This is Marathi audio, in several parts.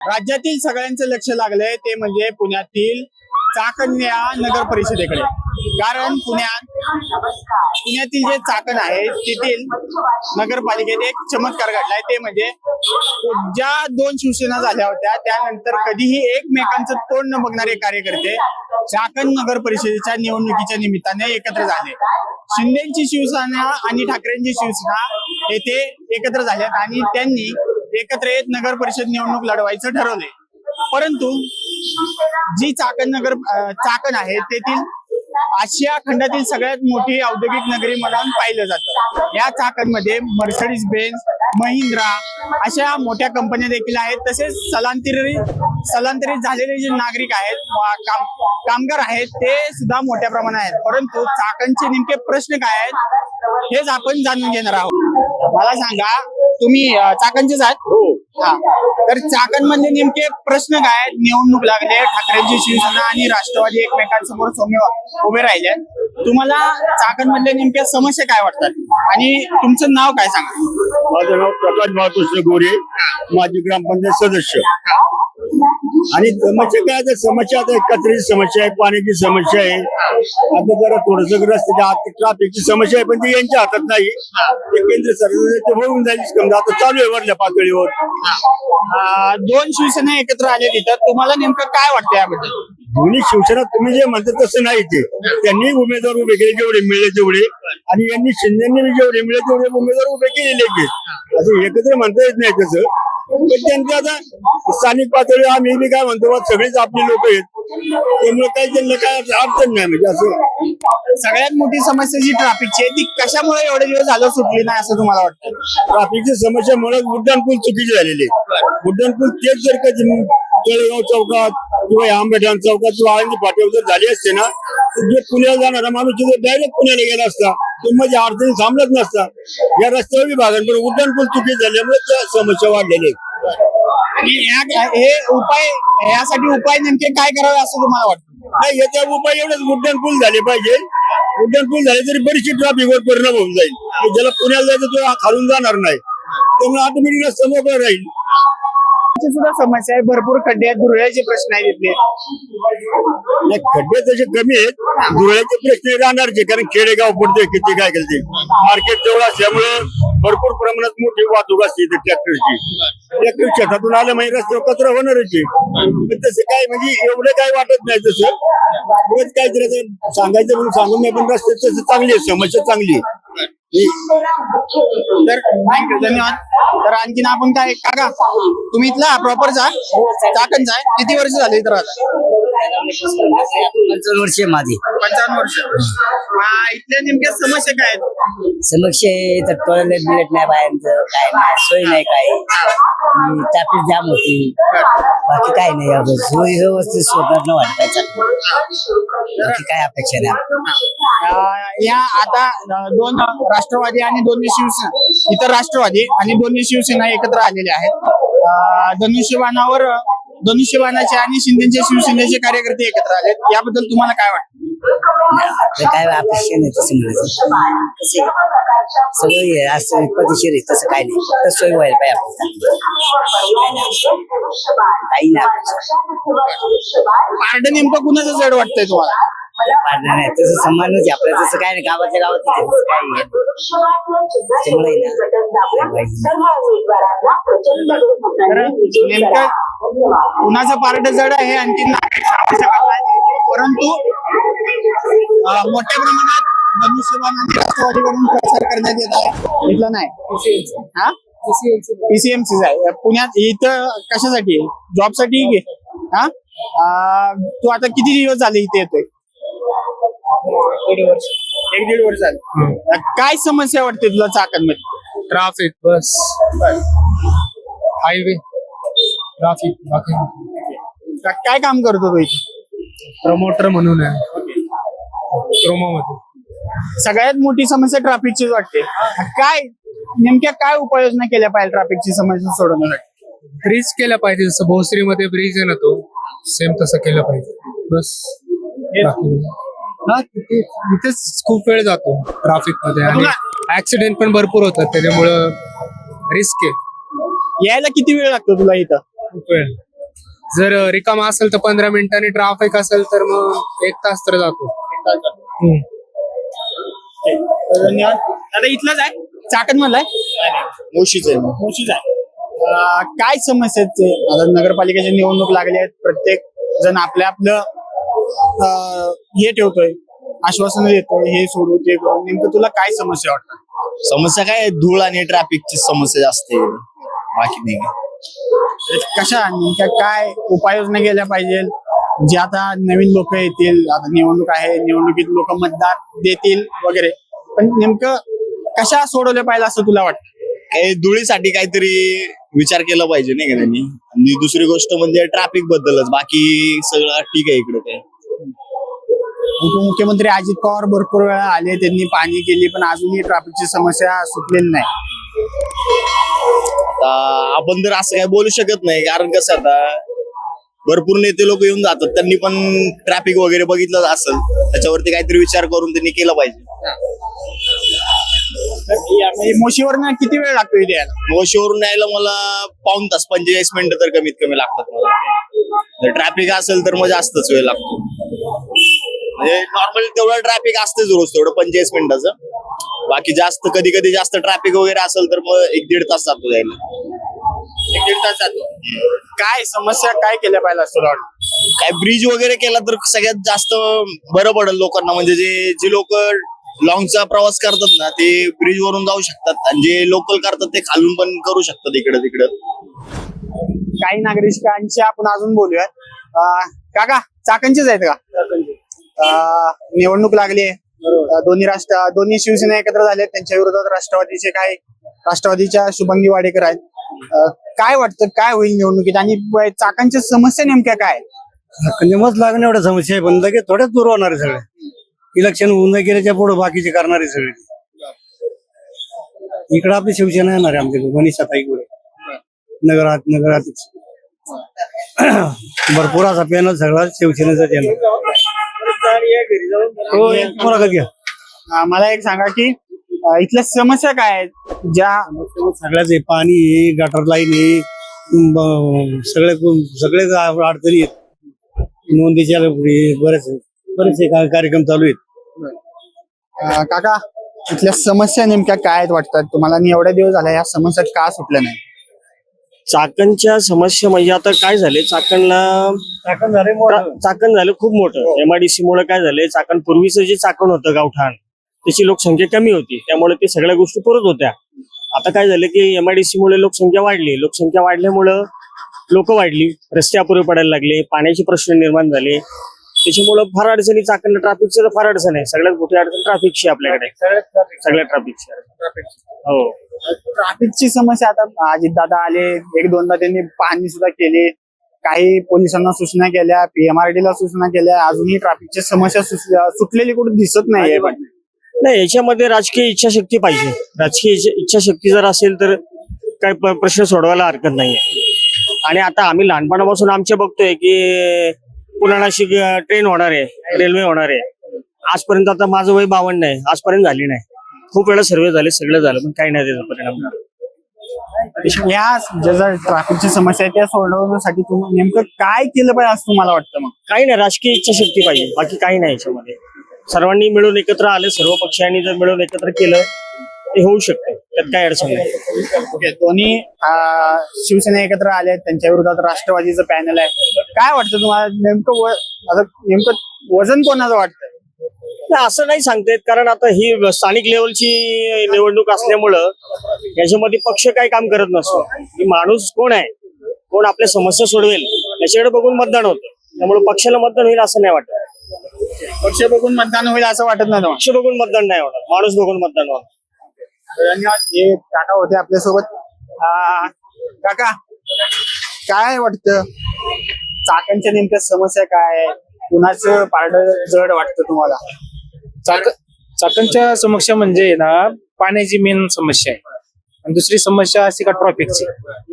राज्यातील सगळ्यांचं लक्ष लागलंय ते म्हणजे पुण्यातील चाकण्या नगर परिषदेकडे. कारण पुण्यात पुण्यातील जे चाकण आहे तेथील नगरपालिकेत एक चमत्कार घडलाय. ते म्हणजे ज्या दोन शिवसेना झाल्या होत्या. त्यानंतर कधीही एकमेकांचं तोंड न बघणारे कार्यकर्ते चाकण नगर परिषदेच्या निवडणुकीच्या निमित्ताने एकत्र झाले. शिंदेची शिवसेना आणि ठाकरेंची शिवसेना येथे एकत्र झाल्यात आणि त्यांनी एकत्र येत नगर परिषद निवडणूक लढवायचं ठरवले परंतु जी चाकण नगर चाकण आहे तेथील आशिया खंडातील सगळ्यात मोठी औद्योगिक नगरी म्हणून पाहिलं जातं. या चाकणमध्ये मर्सडीज बेन्स महिंद्रा अशा मोठ्या कंपन्या देखील आहेत. तसेच स्थलांतरित स्थलांतरित झालेले जे नागरिक आहेत काम कामगार आहेत ते सुद्धा मोठ्या प्रमाणात आहेत. परंतु चाकणचे नेमके प्रश्न काय आहेत हेच आपण जाणून घेणार आहोत. मला सांगा तुम्ही चाकणचेच आहात? हो. हा. तर चाकणमध्ये नेमके प्रश्न काय? निवडणूक लागले ठाकरेंची शिवसेना आणि राष्ट्रवादी एकमेकांसमोर सौम्य उभे राहिले. तुम्हाला चाकण मधल्या नेमक्या समस्या काय वाटतात? आणि तुमचं नाव काय सांगा? माझं नाव प्रकाश बाळकृष्ण गोरे माजी ग्रामपंचायत सदस्य. आणि समस्या काय आता समस्या आता कचऱ्याची समस्या आहे पाण्याची समस्या आहे. आता जरा थोडस रस्त्याच्या आत ट्रॅफिकची समस्या आहे पण ती यांच्या हातात नाही. ते केंद्र सरकार ते होऊन जाईल समजा. आता चालू आहे वरल्या पातळीवर. दोन शिवसेना एकत्र आले तिथं तुम्हाला नेमकं काय वाटतं याबद्दल? दोन्ही शिवसेना तुम्ही जे म्हणता तसं नाही ते. त्यांनी उमेदवार उभे केले जेवढे मिळले तेवढे. आणि यांनी शिंदेनी जेवढे मिळले तेवढे उमेदवार उभे केलेले असं एकत्र म्हणता येत नाही तसं. पण त्यांचं आता स्थानिक पातळी आम्ही बी काय म्हणतो सगळेच आपली लोक आहेत. त्यामुळे काही त्यांना काय अडचण नाही म्हणजे असं. सगळ्यात मोठी समस्या जी ट्रॅफिकची आहे ती कशामुळे एवढे दिवस झालं सुटली नाही असं तुम्हाला वाटतं? ट्रॅफिकची समस्या मुळे उड्डाण पूल चुकीचे झालेले उड्डाण पूल तेच जर का तळेगाव चौकात किंवा आंबेठाण चौकात किंवा आळंदी पाठीवर जर झाली असते ना तर जे पुण्याला जाणारा माणूस तिथे डायरेक्ट पुण्याला गेला असता तो म्हणजे अडचणी थांबलाच नसता. या रस्त्यावर बी भागांकडे उड्डाण पूल चुकीचे झाल्यामुळे त्या समस्या वाढलेल्या आहेत. आणि या हे उपाय यासाठी उपाय नेमके काय करावे असं तुम्हाला वाटतं? नाही याचा उपाय एवढंच उड्डाण पूल झाले पाहिजे. उड्डाण पूल झाले तरी बरीचशी ट्रॅफिकवर परिणाम होऊन जाईल. आणि ज्याला पुण्याला जायचं तो खालून जाणार नाही. त्यामुळे ऑटोमॅटिक रस्ता मोकळा राहील. सुद्धा समस्या आहे. भरपूर खड्डे आहेत. दुर्ळ्याचे प्रश्न आहेत इथले. नाही खड्डे तसे कमी आहेत. धुळ्याचे प्रश्न राहणारचे कारण खेडेगाव पडते किती काय केलं मार्केट जवळ असल्यामुळे भरपूर प्रमाणात मोठी वाहतूक असते इथे ट्रॅक्टरची. ट्रॅक्टर शेतातून आलं म्हणजे रस्त्यावर कचरा होणारच आहे तसं काय म्हणजे एवढं काय वाटत नाही तसं. काय काहीतरी सांगायचं म्हणून सांगून नाही पण रस्ते तसं चांगली आहे समस्या चांगली आहे तर थँक्यू धन्यवाद. तर आणखीन आपण काय काका तुम्ही इथला प्रॉपरचा चाकणचा आहे किती वर्ष झाले इथं पंचावन्न वर्ष माझी. पंचावन्न वर्ष. इथल्या नेमक्या समस्या काय आहेत? समक्ष तर टॉयलेट बिलेट नाही बाहेरचं काय नाही सोय नाही काय ट्रॅफिक जाम होती. बाकी काय नाही सोयी व्यवस्थित स्वतः वाटायचं बाकी काय अपेक्षा नाही. या आता दोन राष्ट्रवादी आणि दोन्ही शिवसेना इतर राष्ट्रवादी आणि दोन्ही शिवसेना एकत्र आलेले आहेत. धनुष्यबाणावर धनुष्यबाणाचे आणि शिंदेचे शिवसेनेचे कार्यकर्ते एकत्र आलेत. याबद्दल तुम्हाला काय वाटतं? काय अपेक्षा नाही तसं म्हणायचं? सगळं असं पद्धतशीर आहे तसं काय नाही. फक्त सोय व्हायला पाहिजे. काही नाही. पारड नेमकं कुणाचं जड वाटतंय तुम्हाला? पाडणार नाही. तसं समानच आहे आपलं तसं काय नाही गावातल्या गावात आहे, त्यामुळे नेमकं कुणाचं पार्ट जड आहे आणखी नागरिक सांगू शकत नाही. परंतु मोठ्या प्रमाणात धनुष्यबाण म्हणजे आणि राष्ट्रवादीकडून प्रचार करण्यात येत आहे. इथलं नाही. हा? पीसीएमसी आहे. पुण्यात इथं कशासाठी? जॉबसाठी हा? तू आता किती दिवस झाले इथे येतोय? एक दीड वर्ष झाले. काय समस्या वाटते तुला चाकणमध्ये? Traffic bus. हायवे. ट्रॅफिक बाकी. का- काय काम करतो तू इथे? प्रमोटर म्हणून आहे. क्रोमा मध्ये सगळ्यात मोठी समस्या ट्रॅफिकचीच वाटते. काय नेमक्या काय उपाययोजना केल्या पाहिजे ट्रॅफिकची समस्या सोडवण्यासाठी? ब्रिज केला पाहिजे. जसं भोसरी मध्ये ब्रिज आहे ना तो सेम तसं केलं पाहिजे. बस. बाकी. नाही. हा तिथे इथेच खूप वेळ जातो ट्रॅफिकमध्ये. आणि ऍक्सिडेंट पण भरपूर होतात त्याच्यामुळं रिस्क आहे. यायला किती वेळ लागतो तुला इथं? खूप वेळ. जर रिकामा असेल तर पंधरा मिनिटांनी ट्राफिक असेल तर मग एक तास तर जातो. हम्म. धन्यवाद. आता इथलाच आहे? चाकण मधला आहे मुशीच आहे. मोशीच आहे. अं, काय समस्या आहेत ते? आता नगरपालिकेची निवडणूक लागली आहेत. प्रत्येक जण आपल्या आपलं हे ठेवतोय आश्वासन देतोय हे सोडू ते करू. नेमकं तुला काय समस्या वाटतं? समस्या काय? धूळ आणि ट्रॅफिकची समस्या जास्त आहे. बाकी नाही काय. कशा नेमक्या काय उपाययोजना केल्या पाहिजे? जे आता नवीन लोक येतील आता निवडणूक आहे निवडणुकीत लोक मतदार देतील वगैरे. पण नेमकं कशा सोडवल्या पाहिजे असं तुला वाटतं? काही धुळीसाठी काहीतरी विचार केला पाहिजे नाही का त्यांनी? आणि दुसरी गोष्ट म्हणजे ट्रॅफिक बद्दलच. बाकी सगळं ठीक आहे इकडे काय. उपमुख्यमंत्री अजित पवार भरपूर वेळा आले त्यांनी पाहणी केली पण अजूनही ट्रॅफिकची समस्या सुटलेली नाही. आता आपण तर असं काय बोलू शकत नाही कारण कसं आता भरपूर नेते लोक येऊन जातात त्यांनी पण ट्रॅफिक वगैरे बघितलं असेल त्याच्यावरती काहीतरी विचार करून त्यांनी केला पाहिजे. मोशीवरनं किती वेळ लागतो इथे यायला? मोशीवरून यायला मला पाऊन तास पंचेचाळीस मिनिटं तर कमीत कमी लागतात मला. जर ट्रॅफिक असेल तर मग जास्तच वेळ लागतो. म्हणजे नॉर्मली तेवढं ट्रॅफिक असतेच रोज तेवढं पंचेचाळीस मिनिटाचं. बाकी जास्त कधी कधी जास्त ट्रॅफिक वगैरे असेल तर मग एक दीड तास जातो यायला एक दीड तास जातो. काय समस्या काय केल्या पाहिजे असं तुला वाटतं काय ब्रिज वगैरे केला तर सगळ्यात जास्त बरं पडेल लोकांना. म्हणजे जे जे लोक लॉंगचा प्रवास करतात ना ते ब्रिज वरून जाऊ शकतात. आणि जे लोकल करतात ते खालून पण करू शकतात इकडं तिकडं. काही नागरिकांशी आपण अजून बोलूया अं, काका चाकणचेच आहेत का? निवडणूक लागली आहे. दोन्ही राष्ट्र दोन्ही शिवसेना एकत्र झाले त्यांच्या विरोधात राष्ट्रवादीचे काही राष्ट्रवादीच्या शुभंगी वाडेकर आहेत. काय वाटतं? काय होईल निवडणुकीत? आणि चाकणच्या समस्या नेमक्या काय? नेमच लागणे एवढ्या समस्या आहे पण लगेच थोड्याच दूर होणार आहे सगळे. इलेक्शन होऊन गेल्याच्या पुढे बाकीचे करणार आहे सगळे. इकडे आपली शिवसेना येणार आहे आमच्याकडे मनीषा ताईकडे नगरात नगरात भरपूर असा पॅनल सगळा शिवसेनेचाच येणार. हो एक मुलाखत घ्या. अं, मला एक सांगा की अं, इथल्या समस्या काय आहेत? ज्या सगळ्याच आहे पाणी आहे गटर लाईन आहे ब- सगळे सगळे अडचणी आहेत. नोंदीच्या बरेच बरेचसे का- कार्यक्रम चालू आहेत. अं, काका इथल्या समस्या नेमक्या काय आहेत वाटतात? तुम्हाला आणि एवढ्या दिवस झाल्या या समस्या का सुटल्या नाही चाकणच्या समस्या म्हणजे आता काय झाले? चाकणला टाकण झाले मोठं. चाकण झालं खूप मोठं. एमआयडीसी मुळे काय झालंय चाकण पूर्वीचं जे चाकण होतं गावठाण त्याची लोकसंख्या कमी होती. त्यामुळे ते सगळ्या गोष्टी पुरत होत्या. आता काय झालं की एमआयडीसी मुळे लोकसंख्या वाढली. लोकसंख्या वाढल्यामुळं लोक वाढली. रस्ते अपुरे पडायला लागले. पाण्याचे प्रश्न निर्माण झाले. त्याच्यामुळं फार अडचणी चाकणला ट्रॅफिकचं तर फार अडचण आहे. सगळ्यात मोठी अडचण ट्रॅफिकची आपल्याकडे. सगळ्या ट्रॅफिकची हो. ट्रॅफिकची समस्या आता अजित दादा आले एक दोनदा त्यांनी पाहणी सुद्धा केली. काही पोलिसांना सूचना केल्या पीएमआरडी ला सूचना केल्या. अजूनही ट्रॅफिकची समस्या सुटलेली कुठे दिसत नाहीये. पण नाही. याच्यामध्ये राजकीय इच्छाशक्ती पाहिजे. राजकीय इच्छा- इच्छाशक्ती जर असेल तर काही प्रश्न सोडवायला हरकत नाहीये. आणि आता आम्ही लहानपणापासून आमचे बघतोय की पुन्हा नाशिक ट्रेन होणार आहे रेल्वे होणार आहे. आजपर्यंत आता माझं वय बावन्न आहे आजपर्यंत झाली नाही. खूप वेळा सर्वे झाले सगळं झालं पण काही नाही त्याचा परिणाम. या ज्या ट्रॅफिकची समस्या आहे त्या सोडवण्यासाठी तुम्ही नेमकं काय केलं पाहिजे असं तुम्हाला वाटतं मग? काही नाही राजकीय इच्छाशक्ती पाहिजे बाकी काही नाही याच्यामध्ये. सर्वांनी मिळून एकत्र आले सर्व पक्षांनी जर मिळून एकत्र केलं ते होऊ शकतं. त्यात काही अडचण नाही. ओके दोन्ही शिवसेना एकत्र आले त्यांच्या विरोधात राष्ट्रवादीचं पॅनल आहे. काय वाटतं तुम्हाला? नेमकं नेमकं वजन कोणाचं वाटतं असं नाही सांगता येत कारण आता ही स्थानिक लेवलची निवडणूक असल्यामुळं याच्यामध्ये पक्ष काही काम करत नसतो. की माणूस कोण आहे? कोण आपल्या समस्या सोडवेल? याच्याकडे बघून मतदान होतं. त्यामुळे पक्षाला मतदान होईल असं नाही वाटत. पक्ष बघून मतदान होईल असं वाटत नाही पक्ष बघून मतदान नाही होणार. माणूस बघून मतदान होणार. धन्यवाद हे काका होते आपल्यासोबत. काका काय वाटतं? चाकांच्या नेमक्या समस्या काय कुणाचं पारड जड वाटतं तुम्हाला? चाक चाकणच्या समस्या म्हणजे ना पाण्याची मेन समस्या आहे. आणि दुसरी समस्या अशी का ट्रॉफिकची?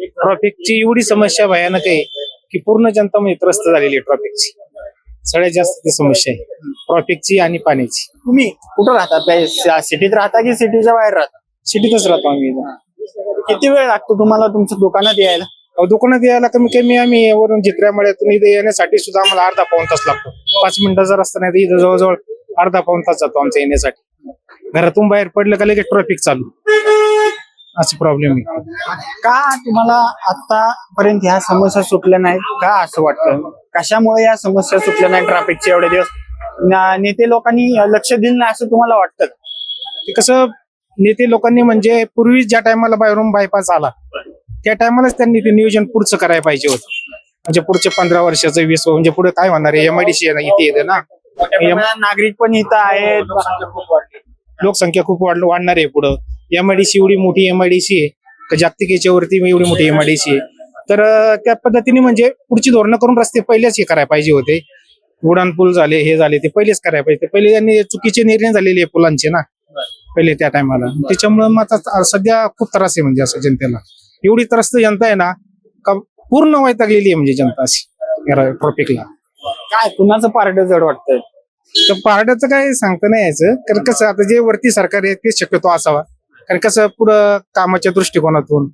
ट्रॉफिकची एवढी समस्या भयानक आहे की पूर्ण जनता म्हणजे त्रस्त झालेली आहे ट्रॉफिकची. सगळ्यात जास्त ती समस्या आहे. ट्रॉफिकची आणि पाण्याची. तुम्ही कुठं राहता? सिटीत राहता की सिटीच्या बाहेर राहता? सिटीतच राहतो आम्ही इथं. किती वेळ लागतो तुम्हाला तुमच्या दुकानात यायला? अहो, दुकानात यायला कमी कमी आम्ही वरून जिकऱ्यामळ्यातून इथे येण्यासाठी सुद्धा आम्हाला अर्धा पाऊन तास लागतो. पाच मिनिटाचा रस्ता नाही तर इथं जवळजवळ अर्धा पाऊन तास जातो आमचा येण्यासाठी. घरातून बाहेर पडलं का लगेच ट्रॅफिक चालू. अशी प्रॉब्लेम आहे. का तुम्हाला आतापर्यंत ह्या समस्या सुटल्या नाहीत? का असं वाटतं? कशामुळे या समस्या सुटल्या नाही ट्रॅफिकचे एवढे दिवस? ना- नेते लोकांनी लक्ष दिलं नाही असं तुम्हाला वाटतं? ते कसं नेते लोकांनी म्हणजे पूर्वी ज्या टायमाला बाहेरून बायपास आला त्या टायमालाच त्यांनी ते नियोजन पुढचं करायला पाहिजे होतं. म्हणजे पुढचे पंधरा वर्षाचं वीस म्हणजे पुढे काय होणार आहे? एमआयडीसी इथे येते ना. नागरिक पण इथं आहेत. लोकसंख्या खूप वाढ वाढणार आहे पुढं. एमआयडीसी एवढी मोठी एमआयडीसी आहे. का जागतिक याच्यावरती एवढी मोठी एमआयडीसी आहे. तर त्या पद्धतीने म्हणजे पुढची धोरणं करून रस्ते पहिलेच हे करायला पाहिजे होते. उडान पूल झाले हे झाले ते पहिलेच करायला पाहिजे ते पहिले त्यांनी चुकीचे निर्णय झालेले आहे पुलांचे ना. पहिले त्या टायमाला त्याच्यामुळे मग आता सध्या खूप त्रास आहे म्हणजे असं जनतेला. एवढी त्रस्त जनता आहे ना का पूर्ण वैतागलेली आहे म्हणजे जनता अशी ट्रॉफिकला काय कुणाचं पारड जड वाटतंय? तर पहाडाचं काय सांगता नाही यायचं. कारण कसं आता जे वरती सरकार आहे तेच शक्यतो असावा. कारण कसं पुढं कामाच्या दृष्टिकोनातून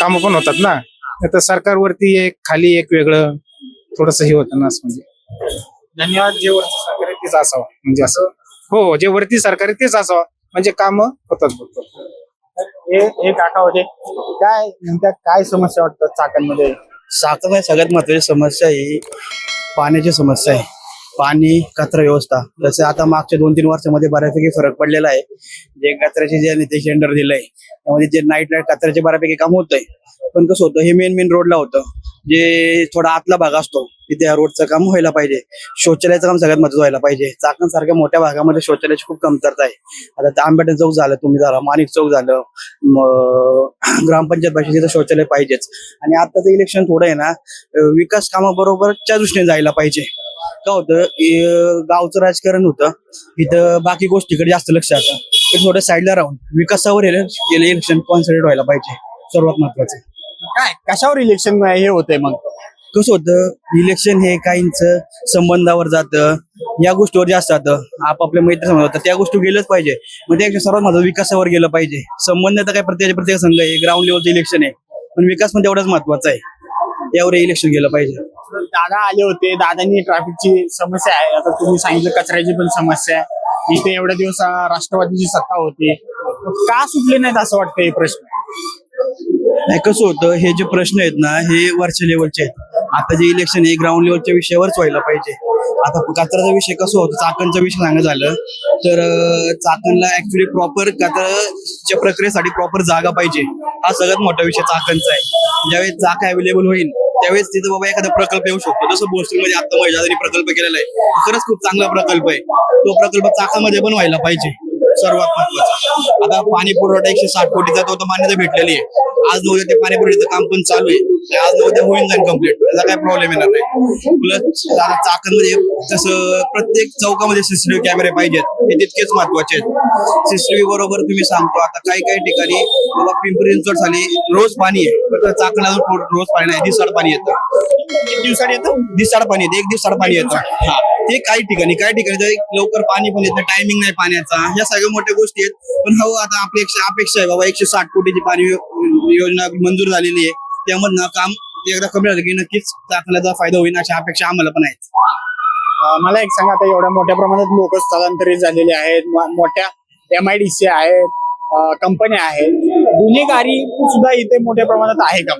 कामं पण होतात ना. तर सरकारवरती एक खाली एक वेगळं थोडस हे होतं ना असं म्हणजे. धन्यवाद जे वरती सरकार आहे तेच असावं. म्हणजे असं. हो जे वरती सरकार आहे तेच असावं. म्हणजे काम होतात. हे हे काका होते. काय नेमक्या काय समस्या वाटतात चाकणमध्ये साखर सगळ्यात महत्वाची समस्या ही पाण्याची समस्या आहे. पाणी कचरा व्यवस्था. जसे आता मागच्या दोन तीन वर्षामध्ये बऱ्यापैकी फरक पडलेला आहे. जे कचऱ्याचे जे नितेश टेंडर दिलंय. त्यामध्ये जे नाईट नाईट कचऱ्याचे बऱ्यापैकी काम होतंय. पण कसं होतं हे मेन मेन रोडला होतं. जे थोडा आतला भाग असतो तिथे या रोडचं काम व्हायला पाहिजे. शौचालयाचं काम सगळ्यात महत्वाचं व्हायला पाहिजे. चाकण सारख्या मोठ्या भागामध्ये शौचालयाची खूप कमतरता आहे. आता ते आंबेडकर चौक झालं तुम्ही झालं माणिक चौक झालं ग्रामपंचायत भाषेचे तर शौचालय पाहिजेच. आणि आताचं इलेक्शन थोडं आहे ना विकास कामाबरोबरच्या दृष्टीने जायला पाहिजे. काय होतं गावचं राजकारण होतं इथं बाकी गोष्टीकडे जास्त लक्ष जातं थोडं साईडला राहून विकासावर गेले इलेक्शन कॉन्सन्ट्रेट व्हायला पाहिजे. सर्वात महत्वाचं काय? कशावर इलेक्शन हे होतंय मग? कसं होतं? इलेक्शन हे काहींच संबंधावर जातं या गोष्टीवर जास्त जातं. आपापल्या मैत्री समोर जातं. त्या गोष्टी गेलंच पाहिजे. मग त्यापेक्षा सर्वात महत्वाचं विकासावर गेलं पाहिजे. संबंध तर काय प्रत्येक प्रत्येक संघ आहे. ग्राउंड लेवलचं इलेक्शन आहे. पण विकास पण तेवढाच महत्त्वाचा आहे. यावर इलेक्शन गेलं पाहिजे. दादा आले होते. दादांनी ट्रॅफिकची समस्या आहे. आता तुम्ही सांगितलं कचऱ्याची पण समस्या आहे. इथे एवढ्या दिवस राष्ट्रवादीची सत्ता होती. का सुटले नाहीत असं वाटतं हे प्रश्न? नाही कसं होतं हे जे प्रश्न आहेत ना हे वरच्या लेवलचे आहेत. आता जे इलेक्शन आहे ग्राउंड लेवलच्या विषयावरच व्हायला पाहिजे. आता कचऱ्याचा विषय कसं होतं चाकणचा विषय सांगायचं झालं तर चाकणला ऍक्च्युली प्रॉपर कचऱ्याच्या प्रक्रियेसाठी प्रॉपर जागा पाहिजे. हा सगळ्यात मोठा विषय चाकणचा आहे. ज्यावेळेस जागा अवेलेबल होईल त्यावेळेस तिथं बाबा एखादा प्रकल्प येऊ शकतो. जसं मध्ये आता महिला प्रकल्प केलेला आहे खरंच खूप चांगला प्रकल्प आहे. तो प्रकल्प चाकामध्ये पण व्हायला पाहिजे. सर्वात महत्वाचं आता पाणी पुरवठा एकशे साठ कोटीचा तो मान्यता भेटलेली आहे. आज नव्हत्या ते पाणी पुरवठ्याचं काम पण चालू आहे. आज नव्हत्या उद्या होऊन जाईल कंप्लीट त्याचा काही प्रॉब्लेम येणार नाही. प्लस आता चाकणमध्ये म्हणजे जसं प्रत्येक चौकामध्ये सीसीटीव्ही कॅमेरे पाहिजेत हे तितकेच महत्त्वाचे आहेत. सीसीटीव्ही बरोबर तुम्ही सांगतो आता काही काही ठिकाणी बाबा पिंपरी चिंचवड झाली रोज पाणी आहे. पण चाकण अजून रोज पाणी नाही दिसाड पाणी येतं. एक दिवसाड येतं दिसाड पाणी येतं एक दिवसाड पाणी येतं. हा. ते काही ठिकाणी काही ठिकाणी लवकर पाणी पण येतं टायमिंग नाही पाण्याचा. या सगळ्या मोठ्या गोष्टी आहेत. पण हो आता अपेक्षा अपेक्षा आहे बाबा एकशे साठ कोटीची पाणी योजना मंजूर झालेली आहे. त्यामधनं काम एकदा कमी झालं की नक्कीच चाकण्याचा फायदा होईल अशा अपेक्षा आम्हाला पण आहेत. मला एक सांगा आता एवढ्या मोठ्या प्रमाणात लोक स्थलांतरित झालेले आहेत मोठ्या एम आहेत कंपन्या आहेत गुन्हेगारी सुद्धा इथे मोठ्या प्रमाणात आहे का?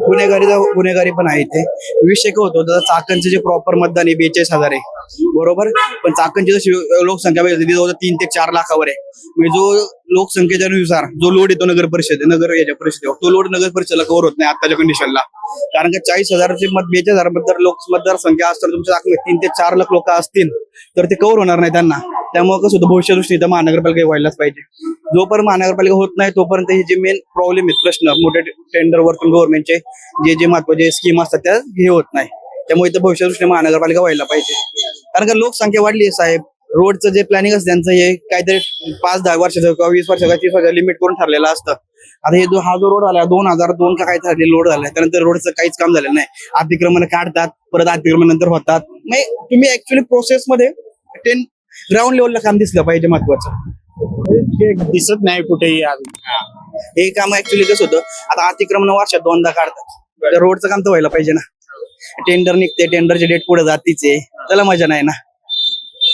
गुन्हेगारी गुन्हेगारी पण आहे इथे. विषय काय होतो. तर चाकणचे जे प्रॉपर मतदान आहे बेचाळीस हजार आहे. बरोबर? पण चाकणची जशी लोकसंख्या जवळ तीन ते चार लाखावर आहे. म्हणजे जो लोकसंख्येच्या नुसार जो लोड येतो नगर परिषद नगर याच्या परिषदेवर तो लोड नगर परिषदेला कव्हर होत नाही आताच्या कंडिशनला कारण की चाळीस हजारचे मत बेचाळीस हजार मतदार लोक मतदारसंख्या असतात तुमच्या चाकणीत तीन ते चार लाख लोक असतील तर ते कव्हर होणार नाही त्यांना. त्यामुळे कसं होतं भविष्य इथं महानगरपालिका व्हायलाच पाहिजे. जोपर्यंत महानगरपालिका होत नाही तोपर्यंत हे जे मेन प्रॉब्लेम आहेत प्रश्न मोठ्या टेंडरवरतून गव्हर्नमेंटचे जे जे महत्त्वाचे स्कीम असतात त्या हे होत नाही. त्यामुळे इथं भविष्य महानगरपालिका व्हायला पाहिजे. कारण का लोकसंख्या वाढली आहे साहेब. रोडचं जे प्लॅनिंग असतं त्यांचं हे काहीतरी पाच दहा वर्षाचं किंवा वीस वर्षाचा तीस वर्षाचा लिमिट करून ठरलेलं असतं. आता हे जो हा जो रोड आला दोन हजार दोन का काय ठरले रोड झाला त्यानंतर रोडचं काहीच काम झालेलं नाही. अतिक्रमण काढतात परत अतिक्रमण नंतर होतात. नाही तुम्ही ऍक्च्युली प्रोसेस मध्ये टेन ग्राउंड लेवलला काम दिसलं पाहिजे महत्वाचं. ते दिसत नाही कुठेही अजून हे. काम ऍक्च्युली कसं होतं आता अतिक्रमण वर्षात दोनदा काढतात. रोडचं काम तर व्हायला पाहिजे ना. टेंडर निघते टेंडरची डेट पुढे जातीचे. त्याला मजा नाही ना.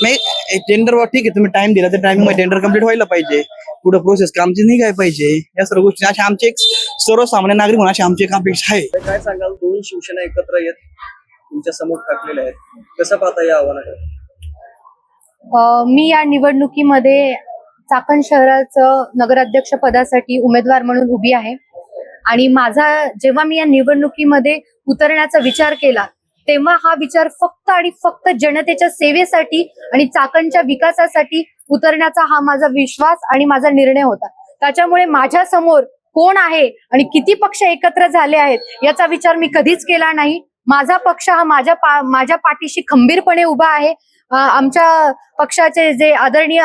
नाही टेंडर ठीक आहे तुम्ही टाइम दिला तर टायमिंगमध्ये टेंडर कंप्लीट व्हायला पाहिजे. पुढे प्रोसेस कामची निघाय पाहिजे. या सर्व गोष्टी. अशा आमचे एक सर्वसामान्य नागरिक म्हणून अशी आमची एक अपेक्षा आहे. काय सांगाल दोन शिवसेना एकत्र येत तुमच्यासमोर ठाकलेल्या आहेत. कसं पाहता या आव्हानाकडे? मी या निवडणुकीमध्ये चाकण शहराचं नगराध्यक्ष पदासाठी उमेदवार म्हणून उभी आहे. आणि माझा जेव्हा मी या निवडणुकीमध्ये उतरण्याचा विचार केला तेव्हा हा विचार फक्त आणि फक्त जनतेच्या सेवेसाठी आणि चाकणच्या विकासासाठी उतरण्याचा हा माझा विश्वास आणि माझा निर्णय होता. त्याच्यामुळे माझ्यासमोर कोण आहे आणि किती पक्ष एकत्र झाले आहेत याचा विचार मी कधीच केला नाही. माझा पक्ष हा माझ्या पा, माझ्या पाठीशी खंबीरपणे उभा आहे. आमच्या पक्षाचे जे आदरणीय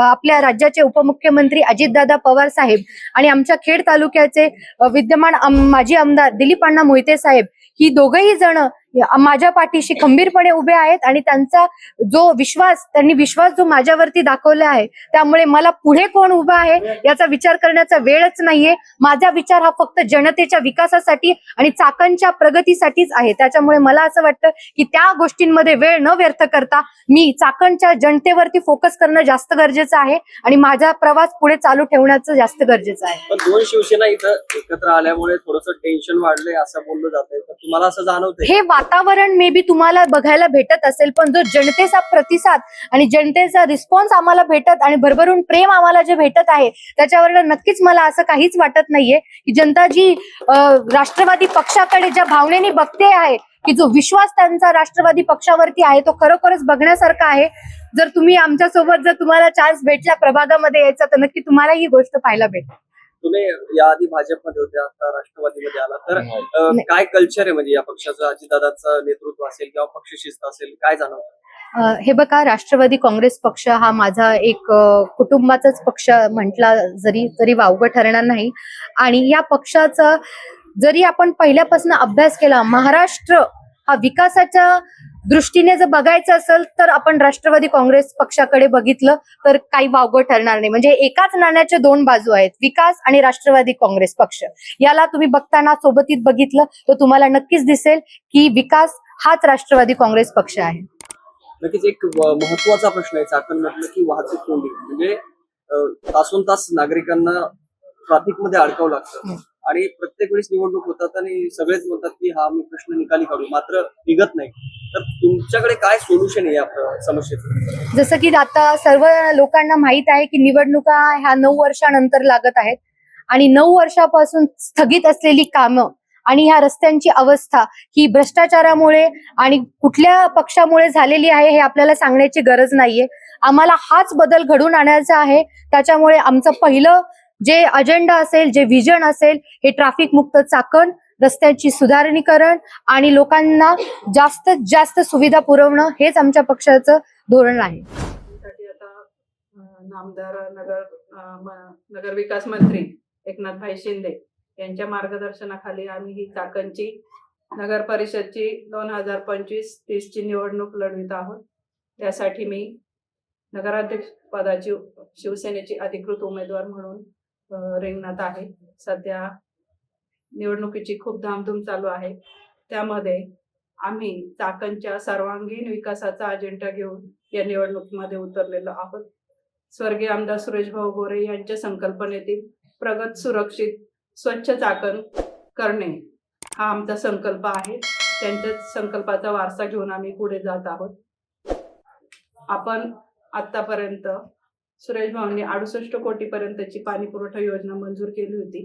आपल्या राज्याचे उपमुख्यमंत्री अजितदादा पवार साहेब आणि आमच्या खेड तालुक्याचे विद्यमान माजी आमदार दिलीप अण्णा मोहिते साहेब ही दोघही जण माझ्या पाठीशी खंबीरपणे उभे आहेत आणि त्यांचा जो विश्वास त्यांनी विश्वास जो माझ्यावरती दाखवला आहे त्यामुळे मला पुढे कोण उभा आहे याचा विचार करण्याचा वेळच नाहीये. माझा विचार हा फक्त जनतेच्या विकासासाठी आणि चाकणच्या प्रगतीसाठीच आहे. त्याच्यामुळे मला असं वाटतं की त्या गोष्टींमध्ये वेळ न व्यर्थ करता मी चाकणच्या जनतेवरती फोकस करणं जास्त गरजेचं आहे आणि माझा प्रवास पुढे चालू ठेवण्याचं जास्त गरजेचं आहे. पण दोन शिवसेना इथं एकत्र आल्यामुळे थोडंसं टेन्शन वाढलंय असं बोललं तर तुम्हाला असं जाणवतंय? हे वातावरण मे बी तुम्हाला बघायला भेटत असेल पण जो जनतेचा प्रतिसाद आणि जनतेचा रिस्पॉन्स आम्हाला भेटत आणि भरभरून प्रेम आम्हाला जे भेटत आहे त्याच्यावर नक्कीच मला असं काहीच वाटत नाहीये की जनता जी राष्ट्रवादी पक्षाकडे ज्या भावनेने बघते आहे की जो विश्वास त्यांचा राष्ट्रवादी पक्षावरती आहे तो खरोखरच बघण्यासारखा आहे. जर तुम्ही आमच्यासोबत जर तुम्हाला चान्स भेटला प्रभागामध्ये यायचा तर नक्की तुम्हाला ही गोष्ट पाहायला भेटेल तुम्ही याआधी भाजपमध्ये होते आता राष्ट्रवादीमध्ये आला तर अं, नाही. काय कल्चर आहे म्हणजे या पक्षाचं? अजितदादाचं नेतृत्व असेल किंवा पक्ष शिस्त असेल काय जाणवतं? अ, हे बघा राष्ट्रवादी काँग्रेस पक्ष हा माझा एक अ, कुटुंबाचाच पक्ष म्हटला जरी तरी वावगं ठरणार नाही. आणि या पक्षाचा जरी आपण पहिल्यापासून अभ्यास केला महाराष्ट्र हा विकासाच्या दृष्टीने जर बघायचं असेल तर आपण राष्ट्रवादी काँग्रेस पक्षाकडे बघितलं तर काही वावगं ठरणार नाही. म्हणजे एकाच नाण्याच्या दोन बाजू आहेत विकास आणि राष्ट्रवादी काँग्रेस पक्ष. याला तुम्ही बघताना सोबतीत बघितलं तर तुम्हाला नक्कीच दिसेल की विकास हाच राष्ट्रवादी काँग्रेस पक्ष आहे. नक्कीच एक महत्त्वाचा प्रश्न आहे. चाकण म्हटलं की वाहतूक कोंडी. म्हणजे तासोन तास नागरिकांना ट्रॅफिकमध्ये अडकावं लागतं. आणि प्रत्येक वेळेस निवडणूक होतात आणि सगळेच म्हणतात की हा मी प्रश्न निकाली काढू. मात्र निघत नाही. तर तुमच्याकडे काय सोल्युशन आहे या समस्येचं? जसं की आता सर्व लोकांना माहीत आहे की निवडणुका ह्या नऊ वर्षानंतर लागत आहेत. आणि नऊ वर्षापासून स्थगित असलेली कामं आणि ह्या रस्त्यांची अवस्था ही भ्रष्टाचारामुळे आणि कुठल्या पक्षामुळे झालेली आहे हे आपल्याला सांगण्याची गरज नाहीये. आम्हाला हाच बदल घडून आणायचा आहे. त्याच्यामुळे आमचं पहिलं जे अजेंडा असेल जे विजन असेल हे ट्रॅफिक मुक्त चाकण रस्त्यांची सुधारणीकरण आणि लोकांना जास्तीत जास्त सुविधा पुरवणं हेच आमच्या पक्षाचं धोरण आहे. आता नामदार नगर नगर विकास मंत्री एकनाथभाई शिंदे यांच्या मार्गदर्शनाखाली आम्ही ही चाकणची नगर परिषदची दोन हजार पंचवीस तीसची निवडणूक लढवित आहोत. त्यासाठी मी नगराध्यक्ष पदाची शिवसेनेची अधिकृत उमेदवार म्हणून रिंगणात आहे. सध्या निवडणुकीची खूप धामधूम चालू आहे. त्यामध्ये आम्ही चाकणच्या सर्वांगीण विकासाचा अजेंडा घेऊन या निवडणुकीमध्ये उतरलेलो आहोत. स्वर्गीय आमदार सुरेश भाऊ गोरे यांच्या संकल्पनेतील प्रगत सुरक्षित स्वच्छ चाकण करणे हा आमचा संकल्प आहे. त्यांच्या संकल्पाचा वारसा घेऊन आम्ही पुढे जात आहोत. आपण आतापर्यंत सुरेश भाऊंनी अडुसष्ट कोटीपर्यंतची पाणी पुरवठा योजना मंजूर केली होती.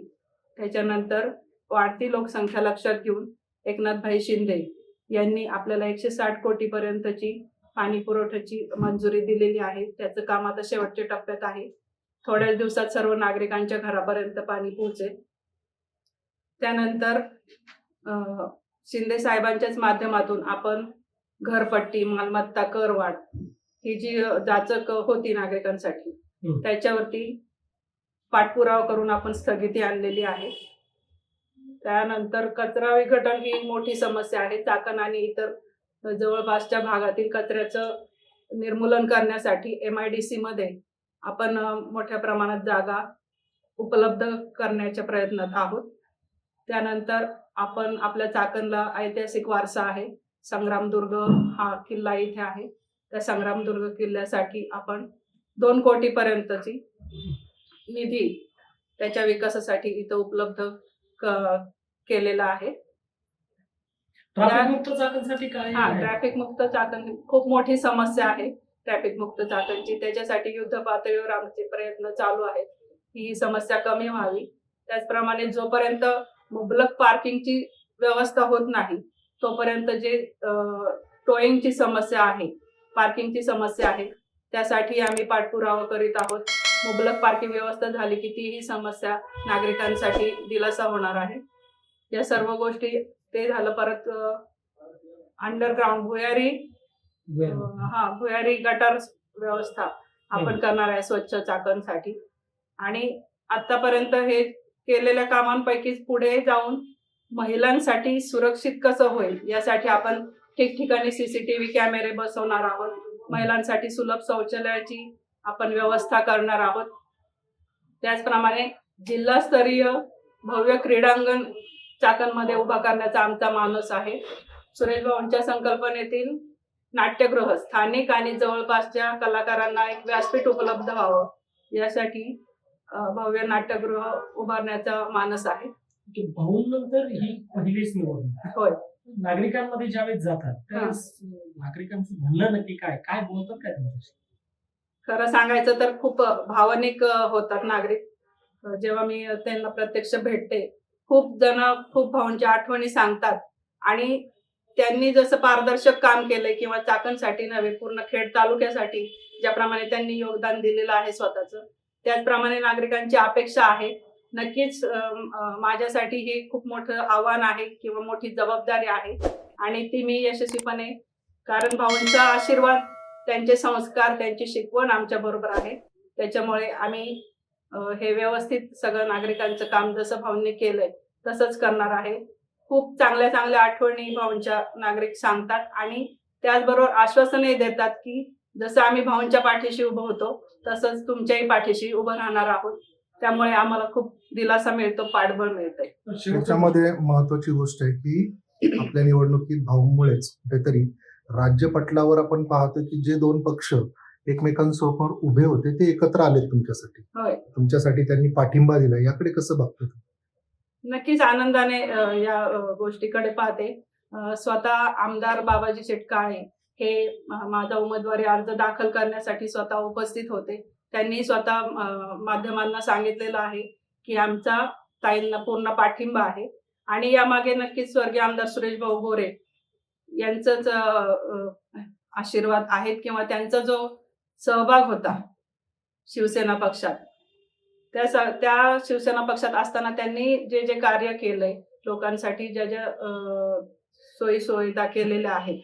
त्याच्यानंतर वाढती लोकसंख्या लक्षात घेऊन एकनाथभाई शिंदे यांनी आपल्याला एकशे साठ कोटीपर्यंतची पाणी पुरवठ्याची मंजुरी दिलेली आहे. त्याचं काम आता शेवटच्या टप्प्यात आहे. थोड्याच दिवसात सर्व नागरिकांच्या घरापर्यंत पाणी पोहोचेल. त्यानंतर शिंदे साहेबांच्याच माध्यमातून आपण घरपट्टी मालमत्ता करवाढ ही जी जाचक होती नागरिकांसाठी. त्याच्यावरती पाठपुरावा करून आपण स्थगिती आणलेली आहे. त्यानंतर कचरा विघटन ही मोठी समस्या आहे. चाकण आणि इतर जवळपासच्या भागातील कचऱ्याचं निर्मूलन करण्यासाठी एम आय डी सी मध्ये आपण मोठ्या प्रमाणात जागा उपलब्ध करण्याच्या प्रयत्नात आहोत. त्यानंतर आपण आपल्या चाकणला ऐतिहासिक वारसा आहे. संग्रामदुर्ग हा किल्ला इथे आहे. त्या संग्रामदुर्ग किल्ल्यासाठी आपण दोन कोटी पर्यंतची निधी त्याच्या विकासासाठी इथं उपलब्ध क- केलेला आहे. ट्रॅफिक मुक्त चाकणसाठी काय हा? ट्रॅफिक मुक्त चाकण खूप मोठी समस्या आहे ट्रॅफिक मुक्त चाकणची. त्याच्यासाठी युद्ध पातळीवर आमचे प्रयत्न चालू आहेत. की ही समस्या कमी व्हावी. त्याचप्रमाणे जोपर्यंत मुबलक पार्किंगची व्यवस्था होत नाही तोपर्यंत जे टोईंगची समस्या आहे पार्किंगची समस्या आहे. त्यासाठी आम्ही पाठपुरावा करीत आहोत. मुबलक पार्किंग व्यवस्था झाली की तीही समस्या नागरिकांसाठी दिलासा होणार आहे. या सर्व गोष्टी ते झालं परत अंडरग्राऊंड भुयारी हा भुयारी गटार व्यवस्था आपण करणार आहे स्वच्छ चाकणसाठी. आणि आतापर्यंत हे केलेल्या कामांपैकी पुढे जाऊन महिलांसाठी सुरक्षित कसं होईल यासाठी आपण ठिकठिकाणी सीसीटीव्ही कॅमेरे बसवणार आहोत. महिलांसाठी सुलभ शौचालयाची आपण व्यवस्था करणार आहोत. त्याचप्रमाणे जिल्हास्तरीय भव्य क्रीडांगण चाकणमध्ये उभा करण्याचा आमचा मानस आहे. सुरेश भाऊंच्या संकल्पनेतील नाट्यगृह स्थानिक आणि जवळपासच्या कलाकारांना एक व्यासपीठ उपलब्ध व्हावं. यासाठी भव्य नाट्यगृह उभारण्याचा मानस आहे. भाऊंनंतर ही पहिलीच निवडणूक. होय. नागरिकांमध्ये ज्यावेळेस जातात त्यावेळेस नागरिकांचं म्हणणं नक्की काय? काय बोलतात काय तुमच्याशी खरं सांगायचं तर खूप भावनिक होतात नागरिक. जेव्हा मी त्यांना प्रत्यक्ष भेटते खूप जण खूप भाऊंच्या आठवणी सांगतात. आणि त्यांनी जसं पारदर्शक काम केलंय किंवा चाकणसाठी नव्हे पूर्ण खेड तालुक्यासाठी ज्याप्रमाणे त्यांनी योगदान दिलेलं आहे स्वतःचं त्याचप्रमाणे नागरिकांची अपेक्षा आहे. नक्कीच माझ्यासाठी हे खूप मोठं आव्हान आहे किंवा मोठी जबाबदारी आहे आणि ती मी यशस्वीपणे कारण भाऊंचा आशीर्वाद त्यांचे संस्कार त्यांची शिकवण आमच्या बरोबर आहे. त्याच्यामुळे आम्ही हे व्यवस्थित सगळं नागरिकांचं काम जसं भाऊंनी केलंय तसंच करणार आहे. खूप चांगल्या चांगल्या आठवणी भाऊंच्या नागरिक सांगतात आणि त्याचबरोबर आश्वासनही देतात की जसं आम्ही भाऊंच्या पाठीशी उभं होतो तसंच तुमच्याही पाठीशी उभं राहणार आहोत. त्यामुळे आम्हाला खूप दिलासा मिळतो पाठबळ मिळतंय. त्याच्यामध्ये महत्वाची गोष्ट आहे की आपल्या निवडणुकीत भाऊमुळेच कुठेतरी राज्य पटलावर आपण पाहतो की जे दोन पक्ष एकमेकांसमोर उभे होते ते एकत्र आलेत तुमच्यासाठी. होय. तुमच्यासाठी त्यांनी पाठिंबा दिला याकडे कसं बघतो नक्कीच आनंदाने या गोष्टीकडे पाहते. स्वतः आमदार बाबाजी शेटकाळे हे माझा उमेदवारी अर्ज दाखल करण्यासाठी स्वतः उपस्थित होते. त्यांनी स्वतः माध्यमांना सांगितलेलं आहे की आमचा ताईंना पूर्ण पाठिंबा आहे. आणि यामागे नक्कीच स्वर्गीय आमदार सुरेश भाऊ गोरे यांचंच आशीर्वाद आहेत किंवा त्यांचा जो सहभाग होता शिवसेना पक्षात. त्या स- त्या शिवसेना पक्षात असताना त्यांनी जे जे कार्य केलंय लोकांसाठी ज्या ज्या सोयी सुविधा केलेल्या आहेत.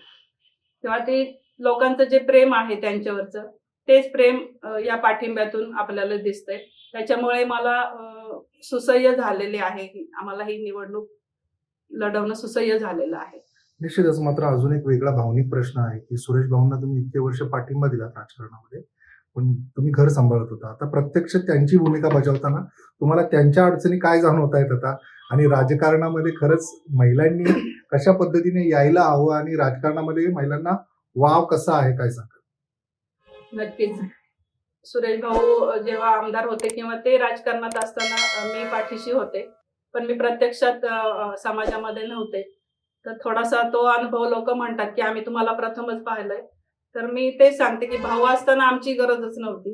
तेव्हा ते लोकांचं जे प्रेम आहे त्यांच्यावरचं तेच प्रेम या पाठिंब्यातून आपल्याला दिसतंय. त्याच्यामुळे मला सुसह्य झालेले आहे आम्हाला ही निवडणूक लढवणं सुसह्य झालेलं आहे. निश्चितच मात्र अजून एक वेगळा भावनिक प्रश्न आहे की सुरेश भाऊंना तुम्ही इतके वर्ष पाठिंबा दिला राजकारणामध्ये पण तुम्ही घर सांभाळत होता. आता प्रत्यक्ष त्यांची भूमिका बजावताना तुम्हाला त्यांच्या अडचणी काय जाणवत आहेत आता आणि राजकारणामध्ये खरंच महिलांनी कशा पद्धतीने यायला हवं आणि राजकारणामध्ये महिलांना वाव कसा आहे काय सांगा नक्कीच. सुरेश भाऊ जेव्हा आमदार होते किंवा ते राजकारणात असताना मी पाठीशी होते. पण मी प्रत्यक्षात समाजामध्ये नव्हते. तर थोडासा तो अनुभव लोक म्हणतात की आम्ही तुम्हाला प्रथमच पाहिलंय. तर मी ते सांगते की भाऊ असताना आमची गरजच नव्हती.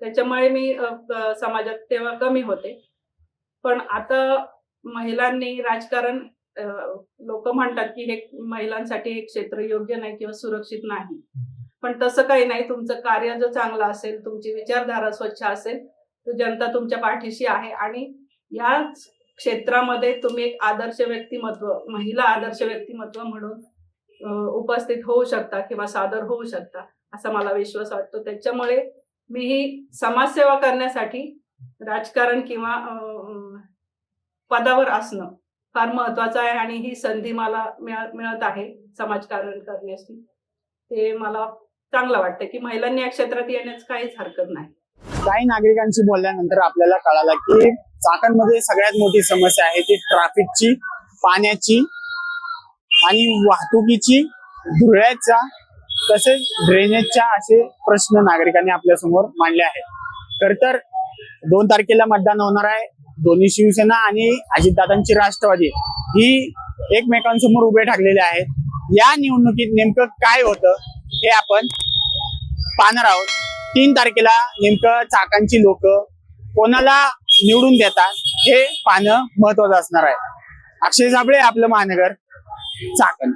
त्याच्यामुळे मी समाजात तेव्हा कमी होते. पण आता महिलांनी राजकारण लोक म्हणतात की हे महिलांसाठी हे क्षेत्र योग्य नाही किंवा सुरक्षित नाही. पण तसं काही नाही. तुमचं कार्य जर चांगलं असेल तुमची विचारधारा स्वच्छ असेल तर जनता तुमच्या पाठीशी आहे. आणि या क्षेत्रामध्ये तुम्ही एक आदर्श व्यक्तिमत्व महिला आदर्श व्यक्तिमत्व म्हणून उपस्थित होऊ शकता किंवा सादर होऊ शकता असा मला विश्वास वाटतो. त्याच्यामुळे मी ही समाजसेवा करण्यासाठी राजकारण किंवा पदावर असणं फार महत्वाचं आहे आणि ही संधी मला मिळत आहे समाजकारण करण्याची. ते मला चांगलं वाटतं की महिलांनी या क्षेत्रात येण्यास काहीच हरकत नाही. काही नागरिकांशी बोलल्यानंतर आपल्याला कळालं की चाकणमध्ये सगळ्यात मोठी समस्या आहे ती ट्रॅफिकची पाण्याची आणि वाहतुकीची धुळ्याचा तसेच ड्रेनेजच्या असे प्रश्न नागरिकांनी आपल्यासमोर मांडले आहेत. खर तर दोन तारखेला मतदान होणार आहे. दोन्ही शिवसेना आणि अजितदादांची राष्ट्रवादी ही एकमेकांसमोर उभे ठाकलेले आहेत. या निवडणुकीत नेमकं काय होतं? हे आपण पाहणार आहोत. तीन तारखेला नेमकं चाकांची लोक कोणाला निवडून देतात हे पाहणं महत्वाचं असणार आहे. अक्षय जाबळे आपलं महानगर चाकण.